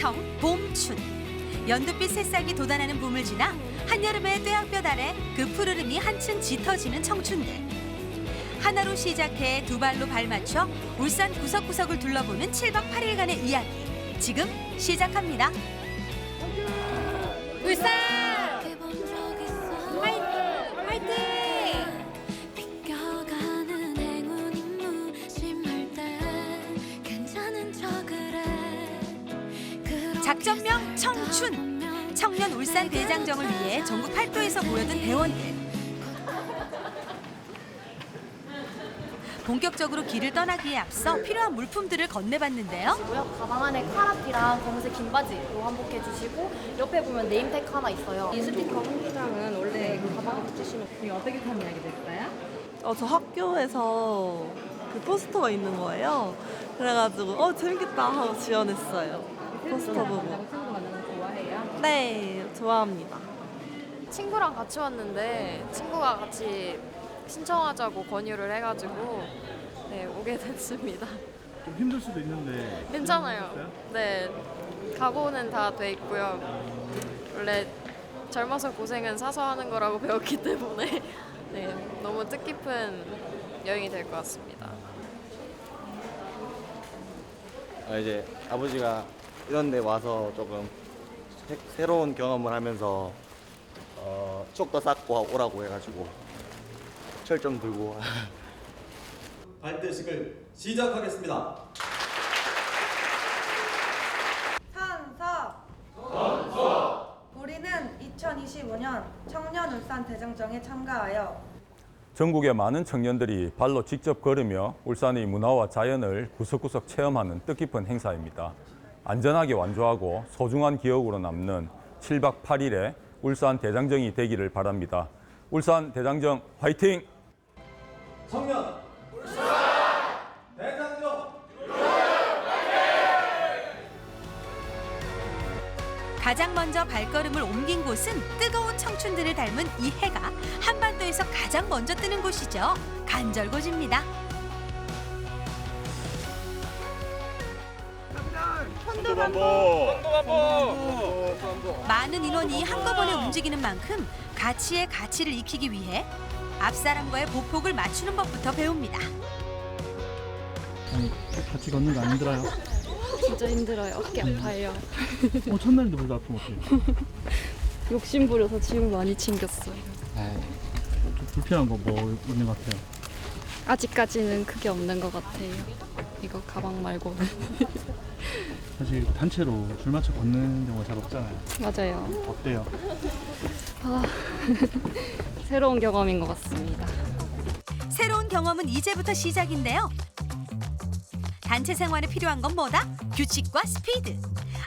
청, 봄, 춘. 연두빛 새싹이 돋아나는 봄을 지나 한여름의 뙤약볕 아래 그 푸르름이 한층 짙어지는 청춘들. 하나로 시작해 두 발로 발맞춰 울산 구석구석을 둘러보는 7박 8일간의 이야기. 지금 시작합니다. 작전명 청춘. 청년 울산 대장정을 위해 전국 팔도에서 모여든 대원들. 본격적으로 길을 떠나기에 앞서 필요한 물품들을 건네봤는데요. 고요 가방 안에 카라티랑 검은색 긴 바지로 한복해 주시고 옆에 보면 네임택 하나 있어요. 이 스티커 홍기장은 원래 그 가방에 붙이시면 이게 어떻게 판매하게 됐어요? 어, 저 학교에서 그 포스터가 있는 거예요. 그래가지고 어 재밌겠다 하고 지원했어요. 포스터 보고. 친구 만나는 거 좋아해요? 네, 좋아합니다. 친구랑 같이 왔는데 친구가 같이 신청하자고 권유를 해가지고 네, 오게 됐습니다. 좀 힘들 수도 있는데 괜찮아요. 네, 각오는 다 돼 있고요. 원래 젊어서 고생은 사서 하는 거라고 배웠기 때문에 네, 너무 뜻깊은 여행이 될 것 같습니다. 아, 이제 아버지가 이런 데 와서 조금 새, 새로운 경험을 하면서 어, 추억도 쌓고 오라고 해가지고 철 좀 들고 발대식을 시작하겠습니다. 찬서 찬서 우리는 2025년 청년 울산 대장정에 참가하여 전국의 많은 청년들이 발로 직접 걸으며 울산의 문화와 자연을 구석구석 체험하는 뜻깊은 행사입니다. 안전하게 완주하고 소중한 기억으로 남는 7박 8일의 울산 대장정이 되기를 바랍니다. 울산 대장정 화이팅! 청년 울산 대장정 가장 먼저 발걸음을 옮긴 곳은 뜨거운 청춘들을 닮은 이 해가 한반도에서 가장 먼저 뜨는 곳이죠. 간절곶입니다. 많은 인원이 한꺼번에 움직이는 만큼 가치의 가치를 익히기 위해 앞사람과의 보폭을 맞추는 법부터 배웁니다. 같이 걷는 거 안 힘들어요? 진짜 힘들어요. 어깨 아파요. 어 첫날인데 벌써 아프면 어떡해 욕심 부려서 짐을 많이 챙겼어요. 좀 불편한 거 뭐 있는 것 같아요 아직까지는 크게 없는 것 같아요. 이거 가방 말고는. 사실 단체로 줄 맞춰 걷는 경우가 잘 없잖아요 맞아요. 어때요? 아, 새로운 경험인 것 같습니다. 새로운 경험은 이제부터 시작인데요. 단체 생활에 필요한 건 뭐다? 규칙과 스피드.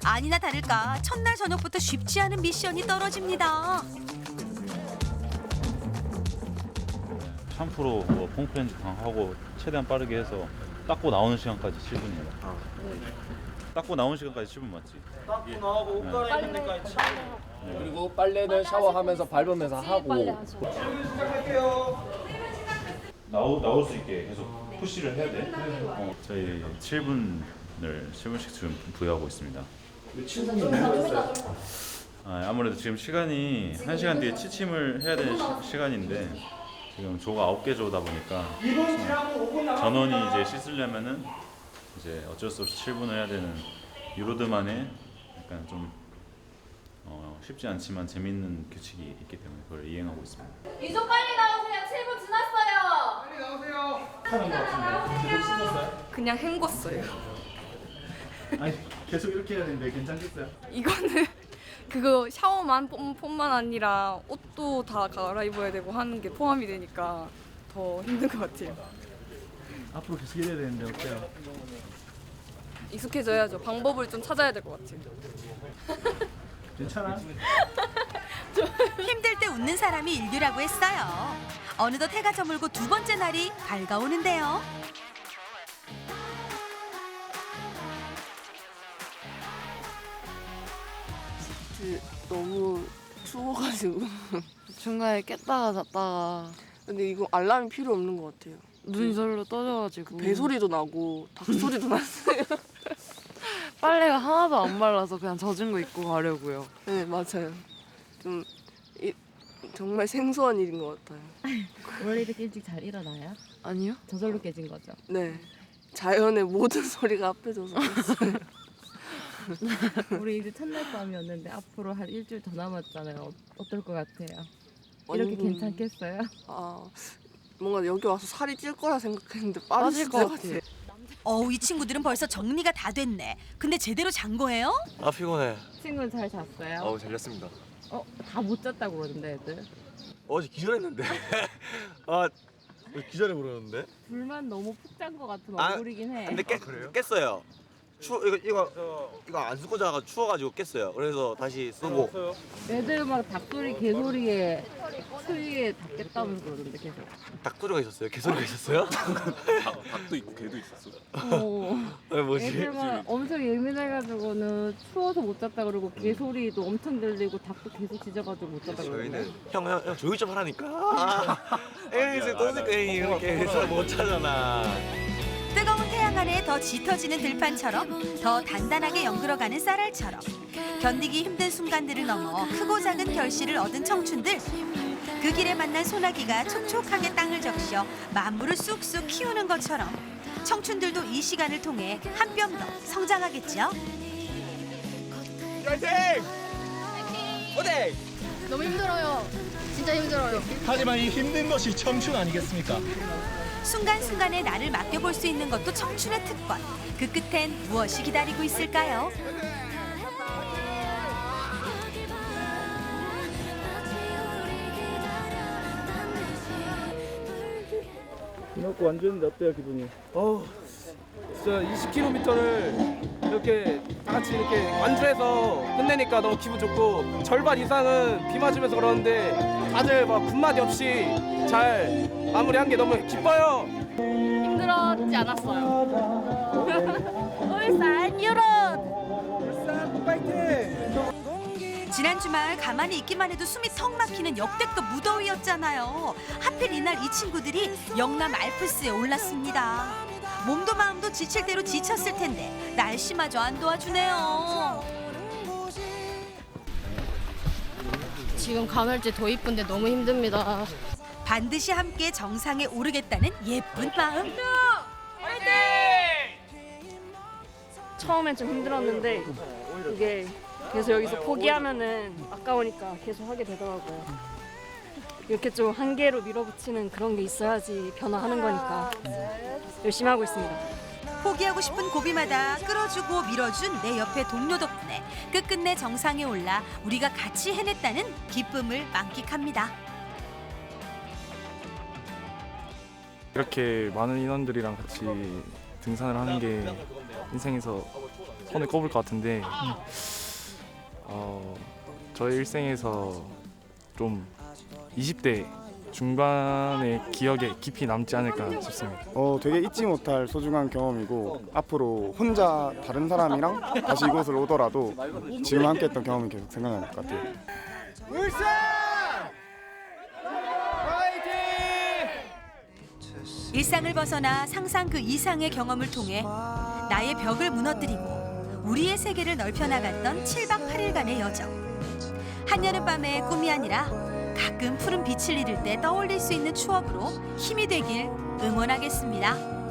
아니나 다를까 첫날 저녁부터 쉽지 않은 미션이 떨어집니다. 샴푸로 뭐 폼크렌즈 강하고 최대한 빠르게 해서 닦고 나오는 시간까지 7분입니다. 닦고 나오는 시간까지 7분 맞지? 닦고 나오고 옷 갈아입는 데까지 그리고 빨래는 샤워하면서 밟으면서 하고. 나오, 나올 수 있게 계속 푸시를 해야 돼. 어, 저희 7분을 7분씩 지금 부여하고 있습니다. 아, 아무래도 지금 시간이 1시간 뒤에 취침을 해야 되는 시, 시간인데 지금 조가 9개 조다 보니까 전원이 이제 씻으려면은 이제 어쩔 수 없이 7분을 해야 되는 유로드만의 약간 좀 어, 쉽지 않지만 재밌는 규칙이 있기 때문에 그걸 이행하고 있습니다. 이쪽 빨리 나오세요 7분 지났어요 그냥 헹궜어요. 아니 계속 이렇게 해야 되는데 괜찮겠어요? 이거는 그거 샤워만 폼, 폼만 아니라 옷도 다 갈아입어야 되고 하는 게 포함이 되니까 더 힘든 것 같아요. 앞으로 계속 이래야 되는데 어때요? 익숙해져야죠. 방법을 좀 찾아야 될 것 같아요. 괜찮아? 힘들 때 웃는 사람이 인류라고 했어요. 어느덧 해가 저물고 두 번째 날이 밝아오는데요. 너무 추워가지고 중간에 깼다가 잤다가 근데 이거 알람이 필요 없는 것 같아요. 눈이 절로 떠져가지고 배 소리도 나고 닭 소리도 났어요. 빨래가 하나도 안 말라서 그냥 젖은 거 입고 가려고요. 네 맞아요. 좀 이, 정말 생소한 일인 것 같아요. 원래 이렇게 일찍 잘 일어나요? 아니요? 저절로 깨진 거죠? 네 자연의 모든 소리가 합해져서 그랬어요. 우리 이제 첫날 밤이었는데 앞으로 한 일주일 더 남았잖아요. 어, 어떨 것 같아요? 이렇게 완전- 괜찮겠어요? 아 뭔가 여기 와서 살이 찔 거라 생각했는데 빠질 빠질 것것 같아요. 어우 이 친구들은 벌써 정리가 다 됐네. 근데 제대로 잔 거예요? 아 피곤해. 친구는 잘 잤어요? 어우 잘 잤습니다. 어, 다 못 잤다고 그러던데 애들. 어제 기절했는데. 아 기절해 버렸는데. 둘만 너무 푹 잔 것 같은 아, 얼굴이긴 해. 근데 깼, 깼어요. 추 이거 이거 이거 안 쓰고 자가 추워가지고 깼어요. 그래서 다시 쓰고. 애들 막 닭소리, 개소리에 소리에 닭겠다면서 그러던데 계속. 닭소리가 있었어요. 개소리가 있었어요? 닭도 있고 개도 있었어. 어. 아 뭐지? 애들만 엄청 예민해가지고는 추워서 못 잤다 그러고 개소리도 엄청 들리고 닭도 계속 짖어가지고 못 잤다 그러고. 형, 형, 형 조용히 좀 하라니까. 에이, 이제 또니까 이렇게 잘못 자잖아. 뜨거운 태양 아래 더 짙어지는 들판처럼 더 단단하게 연그러가는 쌀알처럼 견디기 힘든 순간들을 넘어 크고 작은 결실을 얻은 청춘들 그 길에 만난 소나기가 촉촉하게 땅을 적셔 만물을 쑥쑥 키우는 것처럼 청춘들도 이 시간을 통해 한 뼘 더 성장하겠죠. 너무 힘들어요. 진짜 힘들어요. 하지만 이 힘든 것이 청춘 아니겠습니까? 순간순간에 나를 맡겨볼 수 있는 것도 청춘의 특권. 그 끝엔 무엇이 기다리고 있을까요? 먹고 완주했는데 어때요 기분이? 어, 진짜 20km를 이렇게 다 같이 이렇게 완주해서 끝내니까 너무 기분 좋고 절반 이상은 비 맞으면서 그러는데 다들 막 군마디 없이 잘 마무리한 게 너무 기뻐요. 힘들었지 않았어요. 울산 유럽! 울산 파이팅! 지난 주말 가만히 있기만 해도 숨이 턱 막히는 역대급 무더위였잖아요. 하필 이날 이 친구들이 영남 알프스에 올랐습니다. 몸도 마음도 지칠 대로 지쳤을 텐데 날씨마저 안 도와주네요. 지금 가을지 더 이쁜데 너무 힘듭니다. 반드시 함께 정상에 오르겠다는 예쁜 마음. 처음엔 좀 힘들었는데 이게 계속 여기서 포기하면은 아까우니까 계속 하게 되더라고요. 이렇게 좀 한계로 밀어붙이는 그런 게 있어야지 변화하는 거니까 열심히 하고 있습니다. 포기하고 싶은 고비마다 끌어주고 밀어준 내 옆에 동료 덕분에 끝끝내 정상에 올라 우리가 같이 해냈다는 기쁨을 만끽합니다. 이렇게 많은 인원들이랑 같이 등산을 하는 게 인생에서 손에 꼽을 것 같은데 어, 저의 일생에서 좀 20대 중반의 기억에 깊이 남지 않을까 싶습니다. 어, 되게 잊지 못할 소중한 경험이고 앞으로 혼자 다른 사람이랑 다시 이곳을 오더라도 지금 함께했던 경험이 계속 생각날 것 같아요. 울산 일상을 벗어나 상상 그 이상의 경험을 통해 나의 벽을 무너뜨리고 우리의 세계를 넓혀 나갔던 7박 8일간의 여정. 한여름 밤의 꿈이 아니라 가끔 푸른 빛을 잃을 때 떠올릴 수 있는 추억으로 힘이 되길 응원하겠습니다.